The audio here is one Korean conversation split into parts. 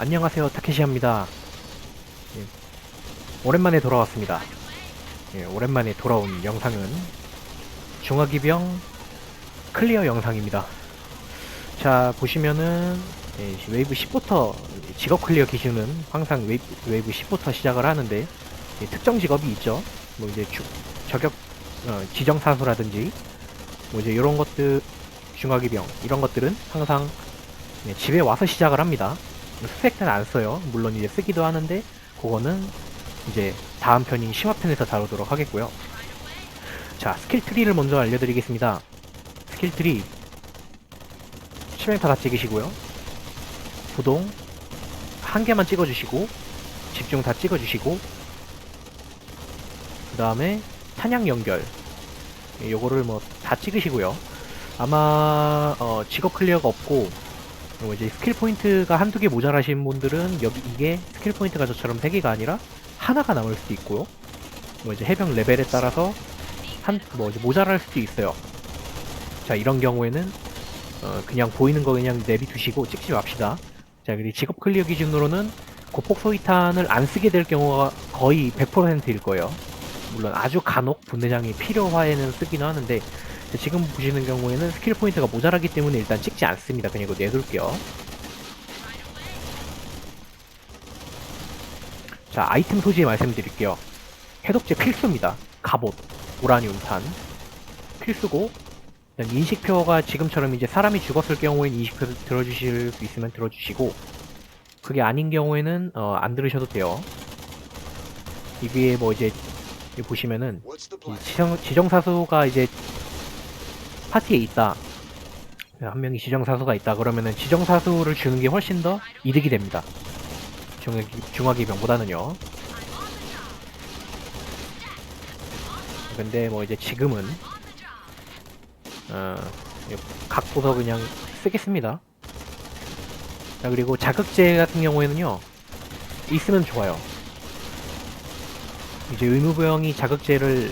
안녕하세요 타케시합니다. 예, 오랜만에 돌아왔습니다. 예, 오랜만에 돌아온 영상은 중화기병 클리어 영상입니다. 자 보시면은 예, 웨이브 10부터 직업 클리어 기준은 항상 웨이브, 웨이브 10부터 시작을 하는데 예, 특정 직업이 있죠. 뭐 이제 주, 저격 어, 지정사수라든지 뭐 이제 이런 것들 중화기병 이런 것들은 항상 예, 집에 와서 시작을 합니다. 스펙 때는 안 써요. 물론 이제 쓰기도 하는데 그거는 이제 다음 편인 심화편에서 다루도록 하겠고요. 자 스킬 트리를 먼저 알려드리겠습니다. 스킬 트리 치명타 다 찍으시고요. 부동 한 개만 찍어주시고 집중 다 찍어주시고 그 다음에 탄약 연결 예, 요거를 뭐 다 찍으시고요. 아마 어, 직업 클리어가 없고 뭐 이제 스킬 포인트가 한두 개 모자라신 분들은 여기 이게 스킬 포인트가 저처럼 세 개가 아니라 하나가 남을 수도 있고요. 뭐 이제 해병 레벨에 따라서 한 뭐 이제 모자랄 수도 있어요. 자 이런 경우에는 어, 그냥 보이는 거 그냥 내비두시고 찍지 맙시다. 자 그리고 직업 클리어 기준으로는 고폭 소위탄을 안 쓰게 될 경우가 거의 100%일 거예요. 물론 아주 간혹 분대장이 필요화에는 쓰기는 하는데 지금 보시는 경우에는 스킬 포인트가 모자라기 때문에 일단 찍지 않습니다. 그냥 이거 내둘게요. 자, 아이템 소지 말씀드릴게요. 해독제 필수입니다. 갑옷, 오라니움탄 필수고 인식표가 지금처럼 이제 사람이 죽었을 경우에는 인식표 들어주실 수 있으면 들어주시고 그게 아닌 경우에는 어, 안 들으셔도 돼요. 이게 뭐 이제 보시면은 이 지정, 지정사수가 이제 파티에 있다. 한 명이 지정사수가 있다. 그러면은 지정사수를 주는 게 훨씬 더 이득이 됩니다. 중화기, 중화기병보다는요. 근데 뭐 이제 지금은 어, 각도서 그냥 쓰겠습니다. 자 그리고 자극제 같은 경우에는요 있으면 좋아요. 이제 의무부영이 자극제를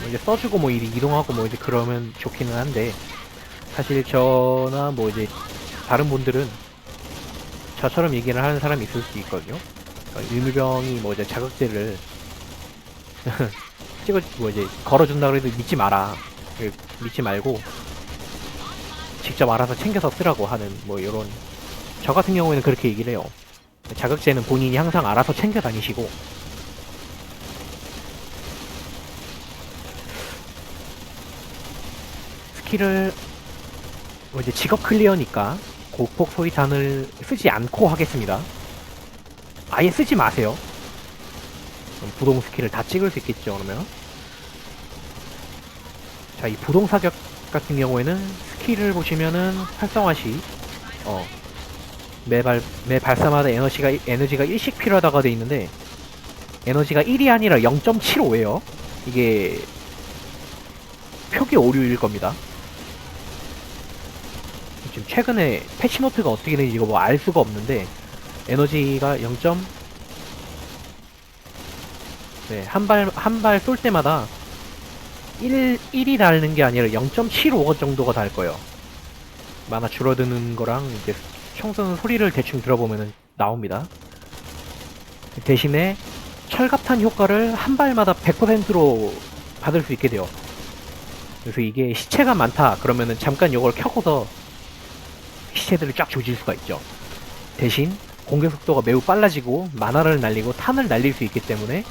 뭐 이제 써주고 뭐 이동하고 뭐 이제 그러면 좋기는 한데 사실 저나 뭐 이제 다른 분들은 저처럼 얘기를 하는 사람이 있을 수 있거든요. 어, 의무병이 뭐 이제 자극제를 찍어 뭐 이제 걸어준다 그래도 믿지 마라. 그, 믿지 말고 직접 알아서 챙겨서 쓰라고 하는 뭐 이런 저 같은 경우에는 그렇게 얘기를 해요. 자극제는 본인이 항상 알아서 챙겨 다니시고 스킬을 뭐 이제 직업 클리어니까 고폭 소위탄을 쓰지 않고 하겠습니다. 아예 쓰지 마세요. 부동 스킬을 다 찍을 수 있겠죠, 그러면. 자, 이 부동 사격 같은 경우에는 스킬을 보시면은 활성화 시, 어, 매 발, 매 발사마다 에너지가, 에너지가 1씩 필요하다가 돼 있는데, 에너지가 1이 아니라 0.75예요. 이게, 표기 오류일 겁니다. 지금 최근에 패치노트가 어떻게 되는지 이거 뭐 알 수가 없는데 에너지가 0. 네, 한 발 한 발 쏠 때마다 1 1이 닳는 게 아니라 0.75가 정도가 달 거예요. 만화 줄어드는 거랑 이제 총 쏘는 소리를 대충 들어보면은 나옵니다. 대신에 철갑탄 효과를 한 발마다 100%로 받을 수 있게 돼요. 그래서 이게 시체가 많다 그러면은 잠깐 이걸 켜고서 시체들을 쫙 조질 수가 있죠. 대신 공격 속도가 매우 빨라지고 만화를 날리고 탄을 날릴 수 있기 때문에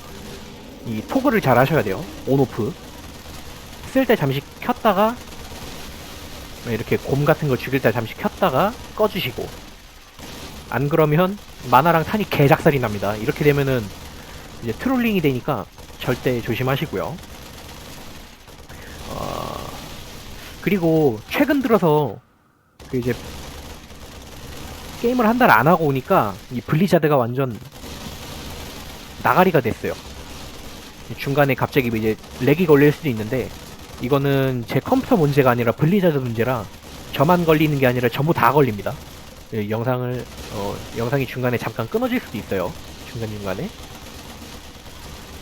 이 토글을 잘 하셔야 돼요. 온오프. 쓸 때 잠시 켰다가 이렇게 곰 같은 거 죽일 때 잠시 켰다가 꺼주시고 안 그러면 만화랑 탄이 개작살이 납니다. 이렇게 되면은 이제 트롤링이 되니까 절대 조심하시고요. 어... 그리고 최근 들어서 그 이제 게임을 한 달 안 하고 오니까 이 블리자드가 완전 나가리가 됐어요. 중간에 갑자기 뭐 이제 렉이 걸릴 수도 있는데 이거는 제 컴퓨터 문제가 아니라 블리자드 문제라 저만 걸리는 게 아니라 전부 다 걸립니다. 예, 영상을 어, 영상이 중간에 잠깐 끊어질 수도 있어요. 중간 중간에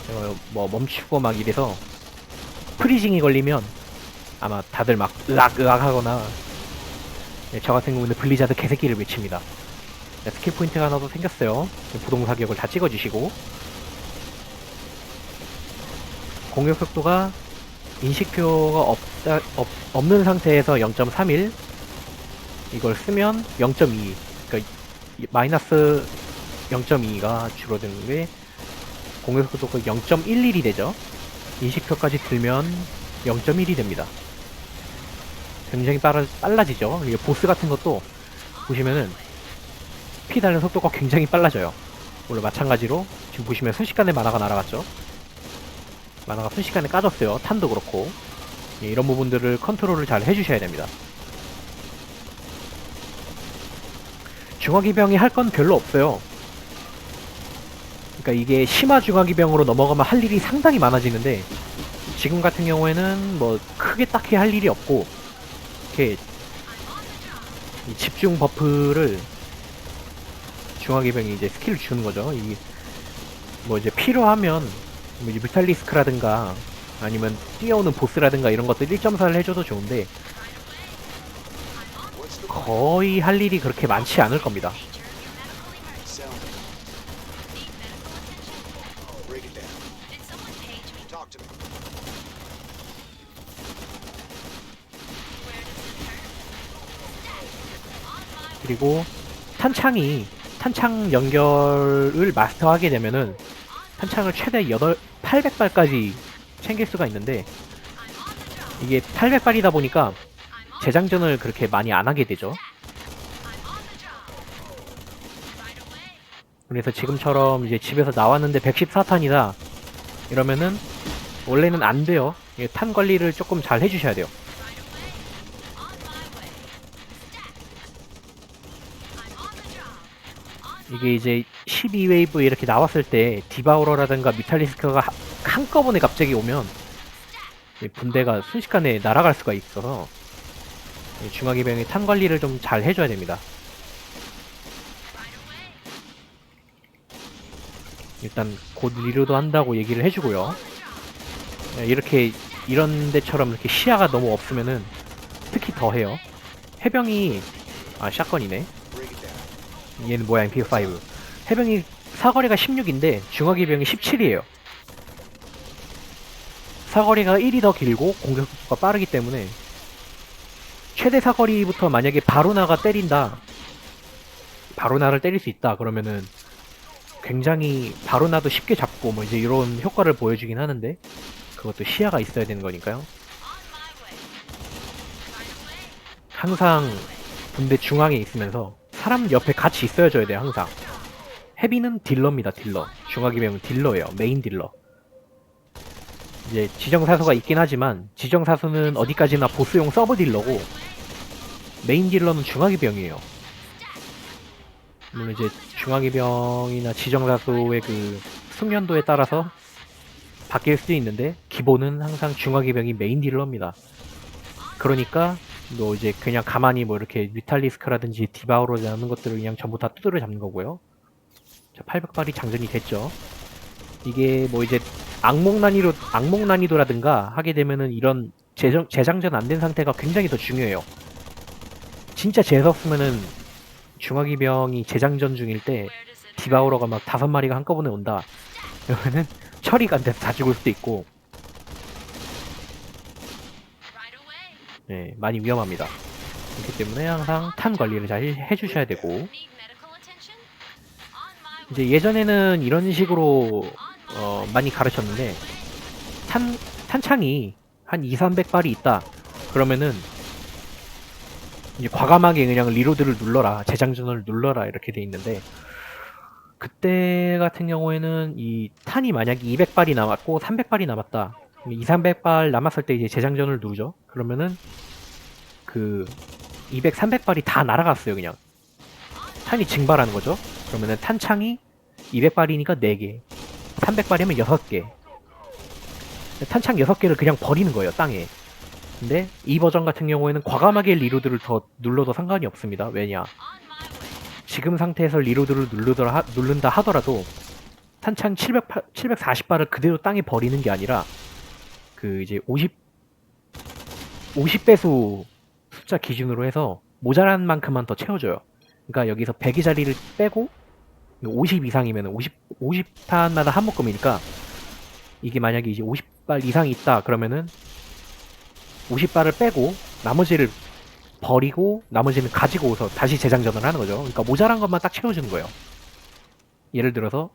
어, 뭐 멈추고 막 이래서 프리징이 걸리면 아마 다들 막 으악 으악 하거나 네, 저 같은 경우는 블리자드 개새끼를 외칩니다. 네, 스킬 포인트가 하나 더 생겼어요. 부동 사격을 다 찍어주시고 공격 속도가 인식표가 없다, 없, 없는 상태에서 0.31 이걸 쓰면 0.2 그러니까 이- 마이너스 0.2가 줄어드는 게 공격 속도가 0.11이 되죠. 인식표까지 들면 0.1이 됩니다. 굉장히 빨라, 빨라지죠. 이게 보스 같은 것도 보시면은 피 달는 속도가 굉장히 빨라져요. 물론 마찬가지로 지금 보시면 순식간에 만화가 날아갔죠. 만화가 순식간에 까졌어요. 탄도 그렇고 예, 이런 부분들을 컨트롤을 잘 해주셔야 됩니다. 중화기병이 할 건 별로 없어요. 그러니까 이게 심화 중화기병으로 넘어가면 할 일이 상당히 많아지는데 지금 같은 경우에는 뭐 크게 딱히 할 일이 없고 이렇게 이 집중 버프를 중화기병이 이제 스킬을 주는 거죠. 이 뭐 이제 필요하면 뭐 이제 뮤탈리스크라든가 아니면 뛰어오는 보스라든가 이런 것들 1.4를 해줘도 좋은데 거의 할 일이 그렇게 많지 않을 겁니다. 그리고 탄창이 탄창 연결을 마스터하게 되면은 탄창을 최대 8, 800발까지 챙길 수가 있는데 이게 800발이다 보니까 재장전을 그렇게 많이 안 하게 되죠. 그래서 지금처럼 이제 집에서 나왔는데 114탄이다 이러면은 원래는 안 돼요. 탄 관리를 조금 잘 해주셔야 돼요. 이게 이제 12웨이브 이렇게 나왔을 때 디바우러라든가 미탈리스크가 하- 한꺼번에 갑자기 오면 이 분대가 순식간에 날아갈 수가 있어서 이 중화기병이 탄 관리를 좀 잘 해줘야 됩니다. 일단 곧 리로드 한다고 얘기를 해주고요. 네, 이렇게 이런 데처럼 이렇게 시야가 너무 없으면은 특히 더 해요. 해병이 아 샷건이네. 얘는 뭐야 MP5 해병이 사거리가 16인데 중화기병이 17이에요. 사거리가 1이 더 길고 공격 속도가 빠르기 때문에 최대 사거리부터 만약에 바로나가 때린다. 바로나를 때릴 수 있다. 그러면은 굉장히 바로나도 쉽게 잡고 뭐 이제 이런 효과를 보여주긴 하는데 그것도 시야가 있어야 되는 거니까요. 항상 군대 중앙에 있으면서 사람 옆에 같이 있어줘야 돼요 항상. 헤비는 딜러입니다 딜러. 중화기병은 딜러예요 메인 딜러. 이제 지정사수가 있긴 하지만 지정사수는 어디까지나 보스용 서브 딜러고 메인 딜러는 중화기병이에요. 물론 이제 중화기병이나 지정사수의 그 숙련도에 따라서 바뀔 수도 있는데 기본은 항상 중화기병이 메인 딜러입니다. 그러니까 뭐 이제 그냥 가만히 뭐 이렇게 뮤탈리스크라든지 디바우로 잡는 것들을 그냥 전부 다 두드려 잡는 거고요. 자, 800발이 장전이 됐죠. 이게 뭐 이제 악몽 난이도 악몽 난이도라든가 하게 되면은 이런 재정, 재장전 안 된 상태가 굉장히 더 중요해요. 진짜 재수없으면은 중화기병이 재장전 중일 때 디바우러가 막 다섯 마리가 한꺼번에 온다. 그러면은 처리가 안 돼서 다 죽을 수도 있고 네, 많이 위험합니다. 그렇기 때문에 항상 탄 관리를 잘 해주셔야 되고 이제 예전에는 이런 식으로 어, 많이 가르쳤는데 탄 탄창이 한 2, 300발이 있다. 그러면은 이제 과감하게 그냥 리로드를 눌러라, 재장전을 눌러라 이렇게 돼 있는데 그때 같은 경우에는 이 탄이 만약에 200발이 남았고 300발이 남았다. 2, 300발 남았을 때 이제 재장전을 누르죠. 그러면은 그 200, 300발이 다 날아갔어요, 그냥. 탄이 증발하는 거죠. 그러면은 탄창이 200발이니까 4개, 300발이면 6개. 탄창 6개를 그냥 버리는 거예요, 땅에. 근데 이 버전 같은 경우에는 과감하게 리로드를 더 눌러도 상관이 없습니다. 왜냐? 지금 상태에서 리로드를 누르더라, 하- 누른다 하더라도 탄창 700, 740발을 그대로 땅에 버리는 게 아니라 그 이제 50 50배수 숫자 기준으로 해서 모자란 만큼만 더 채워줘요. 그러니까 여기서 100의 자리를 빼고 50 이상이면 50 50탄마다 한 묶음이니까 이게 만약에 이제 50발 이상이 있다 그러면은 50발을 빼고 나머지를 버리고 나머지는 가지고 오서 다시 재장전을 하는 거죠. 그러니까 모자란 것만 딱 채워주는 거예요. 예를 들어서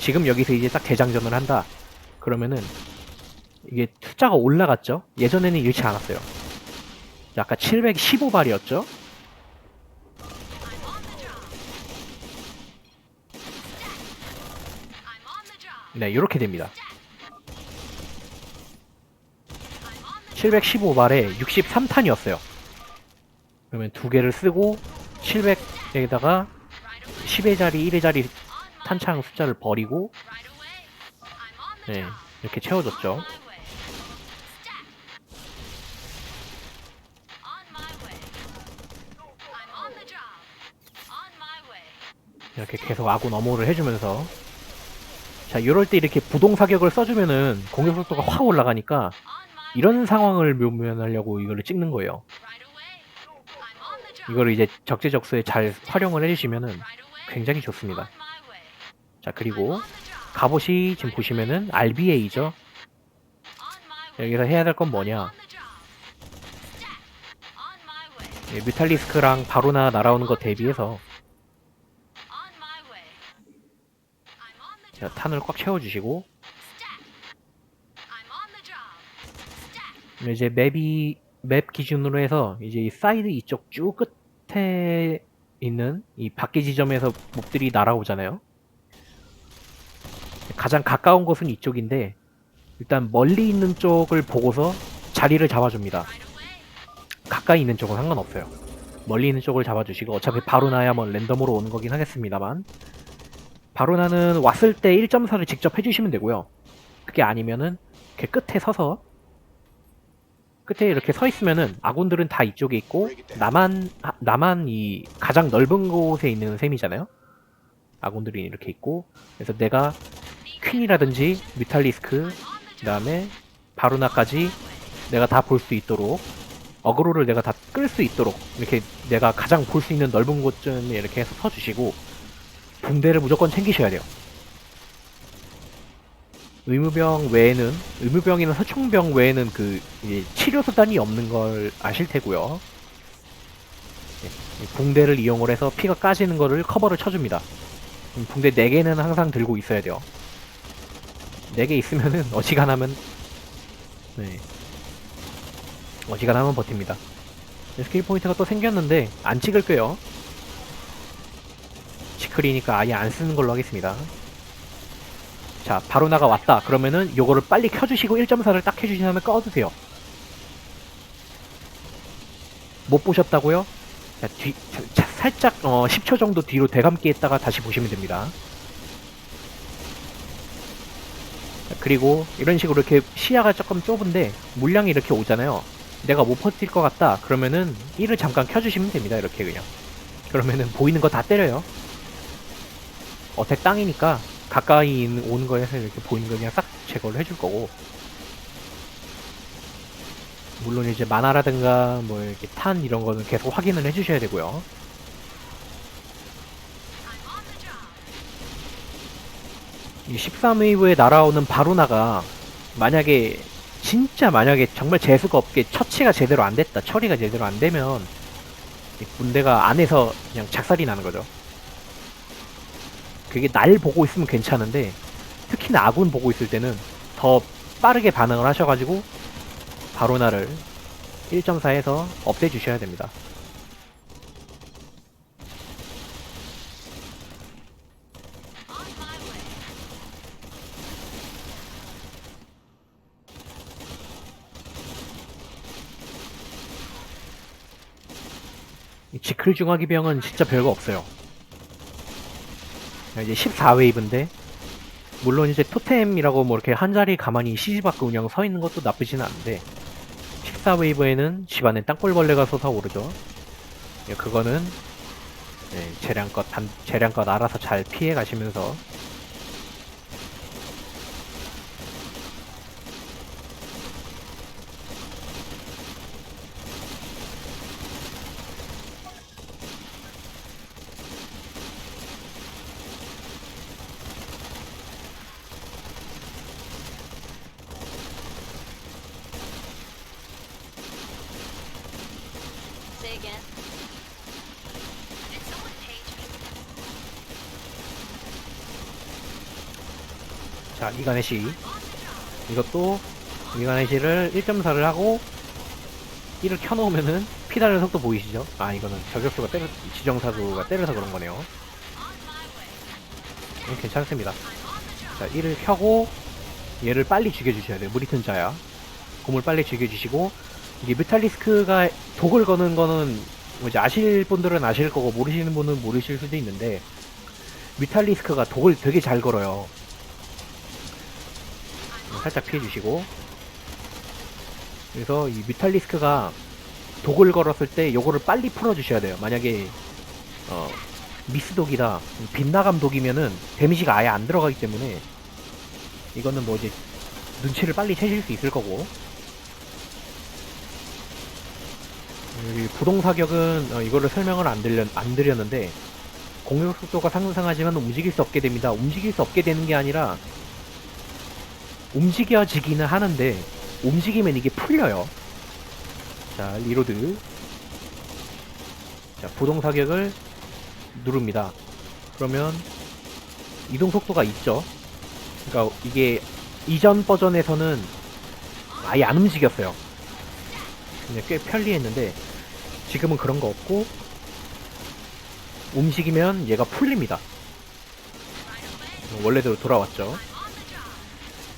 지금 여기서 이제 딱 재장전을 한다. 그러면은 이게 숫자가 올라갔죠. 예전에는 이렇지 않았어요. 아까 715발이었죠. I'm on the job. I'm on the job. 네, 이렇게 됩니다. I'm on the 715발에 63탄이었어요. 그러면 두 개를 쓰고 700에다가 right away. 10의 자리, 1의 자리 탄창 숫자를 버리고 네. 이렇게 On 채워줬죠. 이렇게 계속 아군 어모를 해주면서 자, 이럴 때 이렇게 부동 사격을 써주면은 공격 속도가 확 올라가니까 이런 상황을 묘면하려고 이거를 찍는 거예요. 이거를 이제 적재적소에 잘 활용을 해주시면은. 굉장히 좋습니다. 자, 그리고. 갑옷이 지금 보시면은 RBA죠. 여기서 해야 될 건 뭐냐? 예, 뮤탈리스크랑 바로나 날아오는 것 대비해서 자. 탄을 꽉 채워주시고. 이제 맵이 맵 기준으로 해서 이제 이 사이드 이쪽 쭉 끝에 있는 이 밖에 지점에서 몹들이 날아오잖아요. 가장 가까운 곳은 이쪽인데 일단 멀리 있는 쪽을 보고서 자리를 잡아줍니다. 가까이 있는 쪽은 상관없어요. 멀리 있는 쪽을 잡아주시고 어차피 바로 나야 뭐 랜덤으로 오는 거긴 하겠습니다만 바로나는 왔을 때 1.4를 직접 해주시면 되고요. 그게 아니면은 이렇게 끝에 서서 끝에 이렇게 서 있으면은 아군들은 다 이쪽에 있고 나만 아, 나만 이 가장 넓은 곳에 있는 셈이잖아요. 아군들이 이렇게 있고 그래서 내가 퀸이라든지 뮤탈리스크 그다음에 바로나까지 내가 다 볼 수 있도록 어그로를 내가 다 끌 수 있도록 이렇게 내가 가장 볼 수 있는 넓은 곳쯤에 이렇게 해서 서주시고 붕대를 무조건 챙기셔야 돼요. 의무병 외에는 의무병이나 서총병 외에는 그 치료 수단이 없는 걸 아실 테고요. 예, 이 붕대를 이용을 해서 피가 까지는 거를 커버를 쳐줍니다. 음, 붕대 4개는 항상 들고 있어야 돼요. 4개 있으면은 어지간하면 네. 어지간하면 버팁니다. 스킬 포인트가 또 생겼는데 안 찍을 거예요. 시클이니까 아예 안 쓰는 걸로 하겠습니다. 자, 바로 나가 왔다. 그러면은 요거를 빨리 켜주시고 1.4를 딱 해주신 다음에 꺼주세요. 못 보셨다고요? 자, 뒤, 자, 자, 살짝 어, 10초 정도 뒤로 되감기 했다가 다시 보시면 됩니다. 자, 그리고 이런 식으로 이렇게 시야가 조금 좁은데 물량이 이렇게 오잖아요. 내가 못 버틸 것 같다. 그러면은 1을 잠깐 켜주시면 됩니다. 이렇게 그냥. 그러면은 보이는 거 다 때려요. 어택 땅이니까 가까이 오는 거에서 이렇게 보이는 거 그냥 싹 제거를 해줄 거고. 물론 이제 만화라든가 뭐 이렇게 탄 이런 거는 계속 확인을 해주셔야 되고요. I'm on the job. 이 13웨이브에 날아오는 바로나가 만약에 진짜 만약에 정말 재수가 없게 처치가 제대로 안 됐다 처리가 제대로 안 되면 이 군대가 안에서 그냥 작살이 나는 거죠 그게 날 보고 있으면 괜찮은데 특히나 아군 보고 있을 때는 더 빠르게 반응을 하셔가지고 바로나를 1.4에서 없애 주셔야 됩니다 On my way. 이 지클 중화기병은 진짜 별거 없어요. 이제 14웨이브인데 물론 이제 토템이라고 뭐 이렇게 한 자리 가만히 시지밖에 운영 서 있는 것도 나쁘진 않은데 14웨이브에는 집안에 땅굴벌레가 솟아오르죠. 예, 그거는 네, 재량껏 단, 재량껏 알아서 잘 피해 가시면서 again. Did someone page me? 자, 이가네시. 이것도 이가네시를 1.4를 하고 1을 켜놓으면은 피다는 속도 보이시죠? 아, 이거는 저격수가 때려, 지정사수가 때려서 그런 거네요. 음, 괜찮습니다. 자, 1을 켜고 얘를 빨리 죽여주셔야 돼요. 무리튼 자야. 곰을 빨리 죽여주시고 이게 메탈리스크가 독을 거는 거는 뭐 이제 아실 분들은 아실 거고 모르시는 분은 모르실 수도 있는데 뮤탈리스크가 독을 되게 잘 걸어요. 살짝 피해주시고 그래서 이 뮤탈리스크가 독을 걸었을 때 요거를 빨리 풀어주셔야 돼요. 만약에 어, 미스독이다 빗나감 독이면은 데미지가 아예 안 들어가기 때문에 이거는 뭐 이제 눈치를 빨리 채실 수 있을 거고 여기 부동 사격은 어, 이거를 설명을 안, 드렸, 안 드렸는데 공격 속도가 상승하지만 움직일 수 없게 됩니다. 움직일 수 없게 되는 게 아니라 움직여지기는 하는데 움직이면 이게 풀려요. 자 리로드 자 부동 사격을 누릅니다. 그러면 이동 속도가 있죠. 그러니까 이게 이전 버전에서는 아예 안 움직였어요. 근데 꽤 편리했는데 지금은 그런 거 없고 움직이면 얘가 풀립니다. 원래대로 돌아왔죠.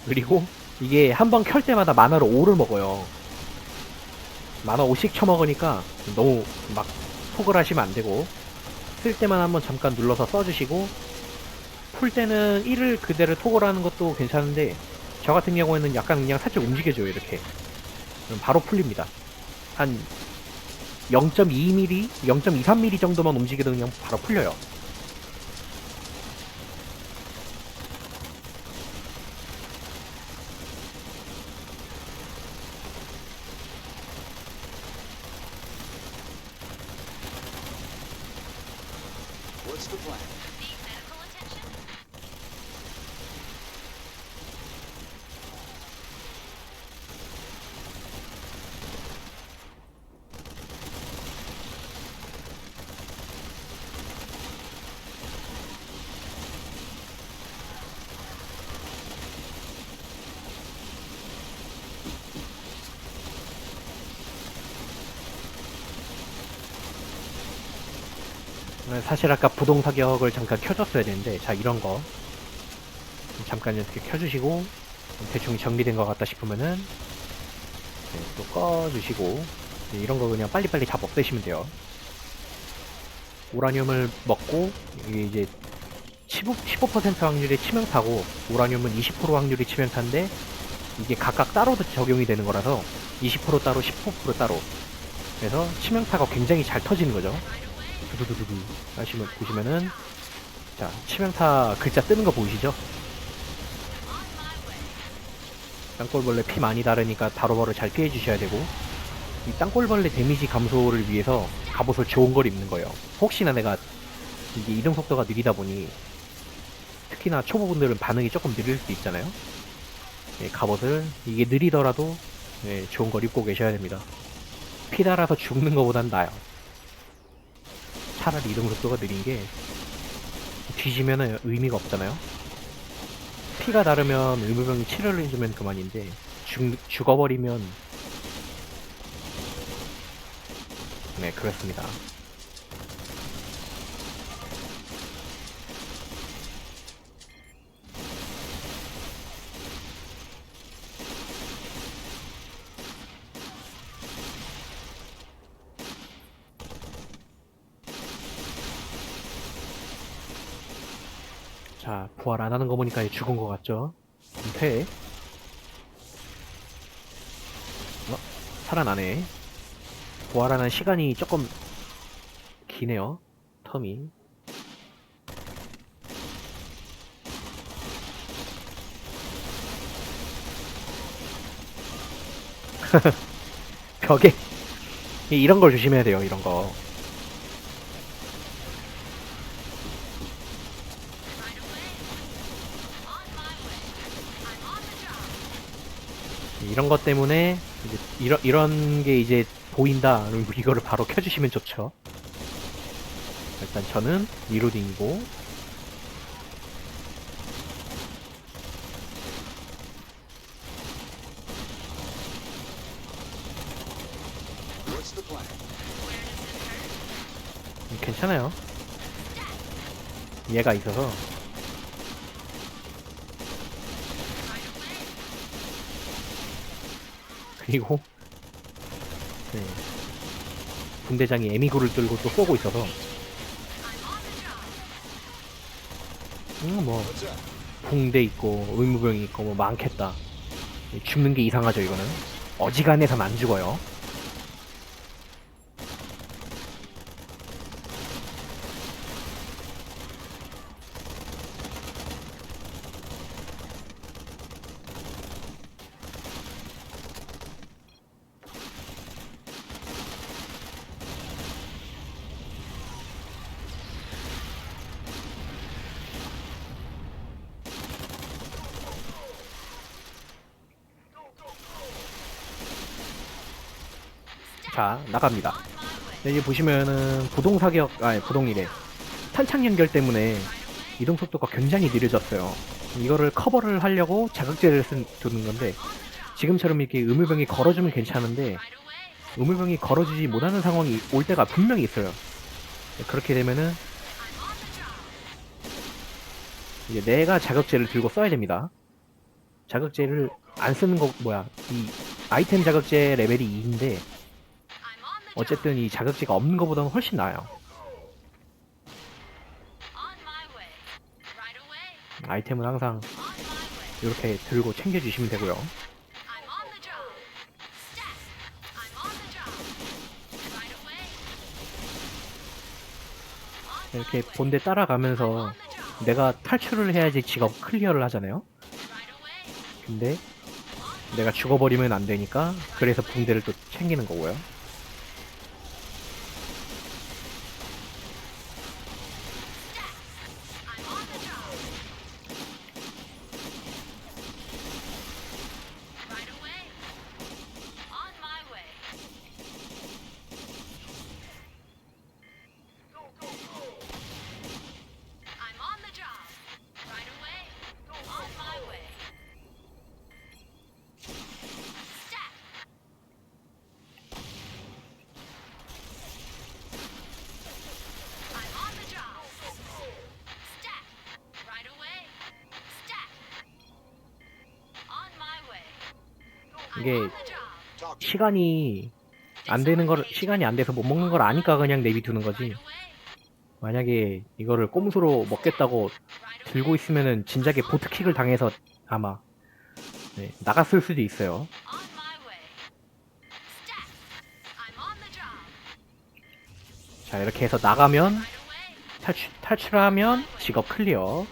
그리고 이게 한 번 켤 때마다 만화로 5를 먹어요. 만화 5씩 쳐먹으니까 너무 막 폭을 하시면 안 되고 쓸 때만 한번 잠깐 눌러서 써주시고 풀 때는 1을 그대로 토글하는 것도 괜찮은데 저 같은 경우에는 약간 그냥 살짝 움직여줘요 이렇게 바로 풀립니다 한 0.2mm, 0.23mm 정도만 움직여도 그냥 바로 풀려요 사실 아까 부동 사격을 잠깐 켜줬어야 되는데 자 이런 거. 잠깐 이렇게 켜주시고 대충 정리된 것 같다 싶으면은 네, 또 꺼주시고 네, 이런 거 그냥 빨리빨리 다 없애시면 돼요. 우라늄을 먹고 이게 이제 15, 15% 확률의 치명타고 우라늄은 20% 확률의 치명타인데 이게 각각 따로 적용이 되는 거라서 20% 따로 15% 따로. 그래서 치명타가 굉장히 잘 터지는 거죠 두두두두두 하시면 보시면은 자 치명타 글자 뜨는 거 보이시죠? 땅골벌레 피 많이 다르니까 바로바로 잘 피해 주셔야 되고 이 땅골벌레 데미지 감소를 위해서 갑옷을 좋은 걸 입는 거예요. 혹시나 내가 이게 이동 속도가 느리다 보니 특히나 초보분들은 반응이 조금 느릴 수 있잖아요. 예, 갑옷을 이게 느리더라도 예, 좋은 걸 입고 계셔야 됩니다. 피 달아서 죽는 것보단 나아요. 차라리 이동 속도가 느린 게 뒤지면은 의미가 없잖아요. 피가 다르면 의무병이 치료를 해주면 그만인데 죽, 죽어버리면 네 그렇습니다. 자, 부활 안 하는 거 보니까 얘 죽은 거 같죠? 패. 어? 살아나네. 부활하는 시간이 조금 기네요. 텀이. 벽에 이- 이런 걸 조심해야 돼요. 이런 거. 이런 것 때문에 이제 이런 이런 게 이제 보인다. 그럼 이거를 바로 켜주시면 좋죠. 일단 저는 리로딩이고 괜찮아요. 얘가 있어서 그리고 네. 분대장이 에미고를 들고 또 쏘고 있어서 음, 뭐? 붕대 있고 의무병이 있고 뭐 많겠다. 죽는 게 이상하죠 이거는. 어지간해서는 안 죽어요. 자 나갑니다. 네, 여기 보시면은 부동 사격 아니 부동이래 탄창 연결 때문에 이동 속도가 굉장히 느려졌어요. 이거를 커버를 하려고 자극제를 쓴, 두는 건데 지금처럼 이렇게 의무병이 걸어주면 괜찮은데 의무병이 걸어주지 못하는 상황이 올 때가 분명히 있어요. 네, 그렇게 되면은 이제 내가 자극제를 들고 써야 됩니다. 자극제를 안 쓰는 거 뭐야 이 아이템 자극제 레벨이 2인데 어쨌든 이 자극제가 없는 것보다는 훨씬 나아요. 아이템은 항상. 이렇게 들고 챙겨주시면 되고요. 이렇게. 본대 따라가면서. 내가 탈출을 해야지 직업 클리어를 하잖아요. 근데 내가 죽어버리면 안 되니까 그래서 붕대를 또 챙기는 거고요. 이게 시간이 안 되는 걸 시간이 안 돼서 못 먹는 걸 아니까 그냥 내비두는 거지. 만약에 이거를 꼼수로 먹겠다고. 들고 있으면은 진작에 보트킥을 당해서 아마 네, 나갔을 수도 있어요. 자 이렇게 해서 나가면. 탈출, 탈출하면 직업 클리어.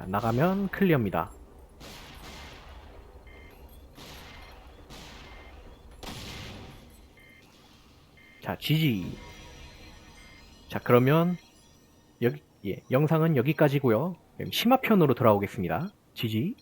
자, 나가면 클리어입니다. 자, GG. 자, 그러면 여기 예, 영상은 여기까지고요. 심화편으로 돌아오겠습니다. GG.